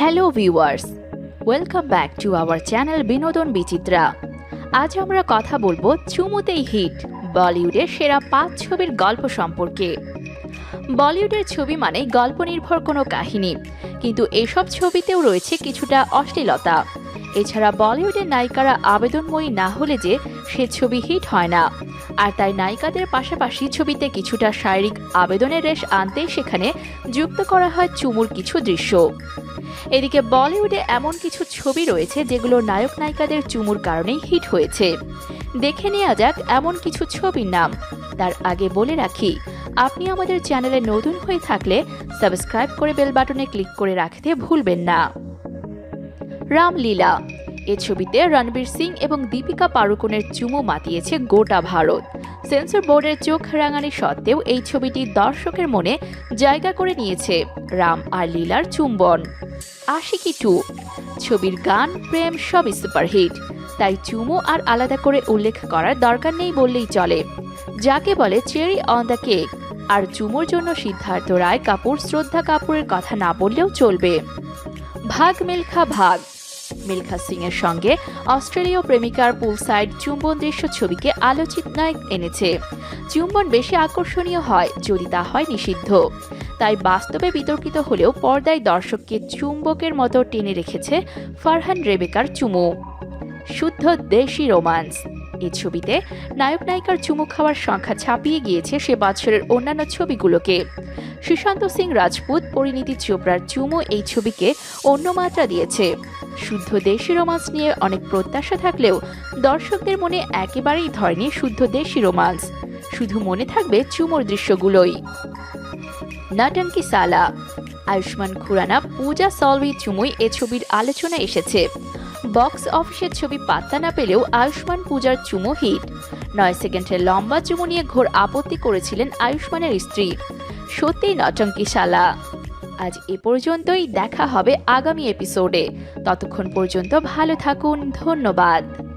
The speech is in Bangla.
Hello viewers welcome back to our channel Binodon Bichitra আজ আমরা কথা বলব চুমুতেই হিট, বলিউডের সেরা পাঁচ ছবির গল্প সম্পর্কে। বলিউডের ছবি মানে গল্প নির্ভর কোনো কাহিনী, কিন্তু এসব ছবিতেও রয়েছে কিছুটা অশ্লীলতা। এছাড়া বলিউডের নায়িকারা আবেদনময়ী না হলে যে সে ছবি হিট হয় না। আর তাই নায়িকাদের পাশাপাশি ছবিতে কিছুটা শারীরিক আবেদনের রেশ আনতেই সেখানে যুক্ত করা হয় চুমুর কিছু দৃশ্য। এদিকে বলিউডে এমন কিছু ছবি রয়েছে যেগুলো নায়ক নায়িকাদের চুমুর কারণেই হিট হয়েছে। দেখে নেওয়া যাক এমন কিছু ছবির নাম। তার আগে বলে রাখি, আপনি আমাদের চ্যানেলে নতুন হয়ে থাকলে সাবস্ক্রাইব করে বেল বাটনে ক্লিক করে রাখতে ভুলবেন না। রামলীলা। এ ছবিতে রণবীর সিং এবং দীপিকা পাড়ুকোনের চুমু মাতিয়েছে গোটা ভারত। সেন্সর বোর্ডের চোখ রাঙানি সত্ত্বেও এই ছবিটি দর্শকের মনে জায়গা করে নিয়েছে রাম আর লীলার চুম্বন। আশিকি টু। ছবির গান, প্রেম সবই সুপারহিট। তাই চুমু আর আলাদা করে উল্লেখ করার দরকার নেই বললেই চলে। যাকে বলে চেরি অন দ্য কেক। আর চুমুর জন্য সিদ্ধার্থ রায় কাপুর শ্রদ্ধা কাপুরের কথা না বললেও চলবে। ভাগ মিলখা ভাগ। মিলখা সিং এর সঙ্গে অস্ট্রেলীয় প্রেমিকার পুলসাইড চুম্বন দৃশ্য ছবিকে আলোচিত নায়ক এনেছে। চুম্বন বেশি আকর্ষণীয় হয় যদি তা হয় নিষিদ্ধ। তাই বাস্তবে বিতর্কিত হলেও পর্দায় দর্শককে চুম্বকের মতো টেনে রেখেছে ফারহান রেবেকার চুমু। শুদ্ধ দেশি রোমান্স। এই ছবিতে নায়ক নায়িকার চুমু খাওয়ার সংখ্যা ছাপিয়ে গিয়েছে সে বছরের অন্যান্য ছবিগুলোকে। সুশান্ত সিং রাজপুত, পরিণীতি চোপড়ার চুমু এই ছবিকে অন্য মাত্রা দিয়েছে। শুদ্ধ দেশি রোমান্স নিয়ে অনেক প্রত্যাশা থাকলেও দর্শকদের মনে একেবারেই ধরেনি শুদ্ধ দেশি রোমান্স। শুধু মনে থাকবে চুমুর দৃশ্যগুলোই। নাটঙ্কি সালা, আয়ুষ্মান খুরানা, পূজা সলভি চুমুই এ ছবির আলোচনা এসেছে। বক্স অফিসের ছবি পাত্তা না পেলেও আয়ুষ্মান পূজার চুমু হিট। নয় সেকেন্ডের লম্বা চুমু নিয়ে ঘোর আপত্তি করেছিলেন আয়ুষ্মানের স্ত্রী। সত্যিই নটঙ্কি শালা আজ এ পর্যন্তই, দেখা হবে আগামী এপিসোডে ততক্ষণ পর্যন্ত ভালো থাকুন, ধন্যবাদ।